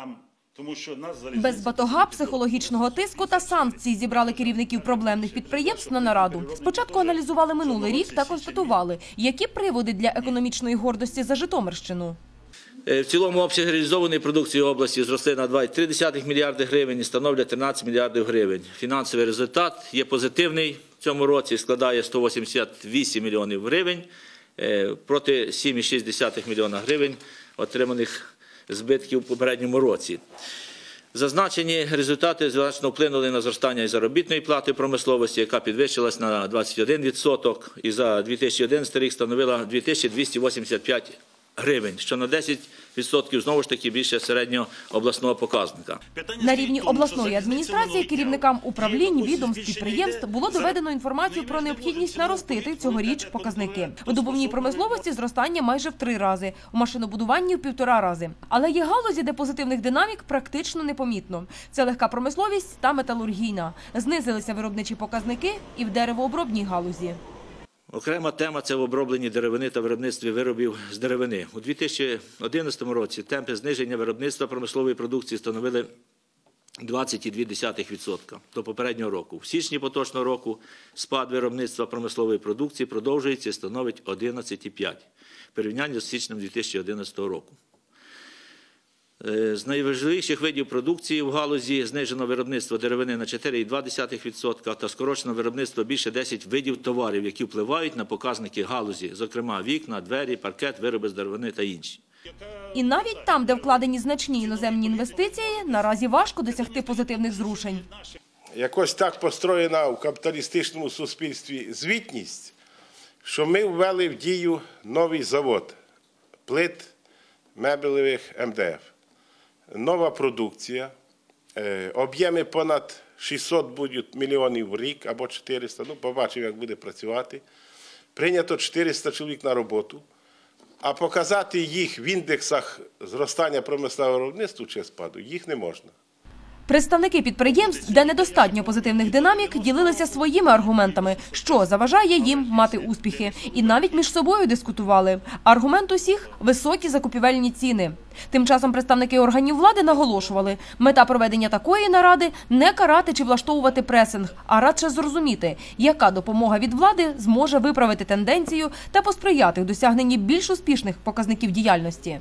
нам, тому що нас залежить. Без батога, психологічного тиску та санкцій зібрали керівників проблемних підприємств на нараду. Спочатку аналізували минулий рік та констатували, які приводи для економічної гордості за Житомирщину. Е, В цілому обсяг реалізованої продукції області зросли на 2,3 мільярди гривень і становлять 13 мільярдів гривень. Фінансовий результат є позитивний в цьому році, складає 188 мільйонів гривень е, проти 7,6 мільйона гривень отриманих збитків у попередньому році. Зазначені результати значно вплинули на зростання і заробітної плати промисловості, яка підвищилась на 21% і за 2011 рік становила 2285 гривень, що на 10% знову ж таки більше середнього обласного показника. На рівні обласної адміністрації керівникам управлінь, відомств, підприємств було доведено інформацію про необхідність наростити цьогоріч показники. У добувній промисловості зростання майже в три рази, у машинобудуванні в півтора рази. Але є галузі, де позитивних динамік практично непомітно. Це легка промисловість та металургійна. Знизилися виробничі показники і в деревообробній галузі. Окрема тема це в обробленні деревини та виробництві виробів з деревини. У 2011 році темпи зниження виробництва промислової продукції становили 20,2% до попереднього року. В січні поточного року спад виробництва промислової продукції продовжується і становить 11,5% в порівнянні з січнем 2011 року. Е, З найважливіших видів продукції в галузі знижено виробництво деревини на 4,2% та скорочено виробництво більше 10 видів товарів, які впливають на показники галузі, зокрема вікна, двері, паркет, вироби з деревини та інші. І навіть там, де вкладені значні іноземні інвестиції, наразі важко досягти позитивних зрушень. якось так построєна в капіталістичному суспільстві звітність, що ми ввели в дію новий завод плит мебелевих МДФ. Нова продукція, е, об'єми понад 600 будуть мільйонів в рік або 400, ну побачимо, як буде працювати. Прийнято 400 чоловік на роботу, а показати їх в індексах зростання промислового виробництва чи спаду їх не можна. Представники підприємств, де недостатньо позитивних динамік, ділилися своїми аргументами, що заважає їм мати успіхи, і навіть між собою дискутували. Аргумент усіх високі закупівельні ціни. Тим часом представники органів влади наголошували, мета проведення такої наради не карати чи влаштовувати пресинг, а радше зрозуміти, яка допомога від влади зможе виправити тенденцію та посприяти в досягненні більш успішних показників діяльності.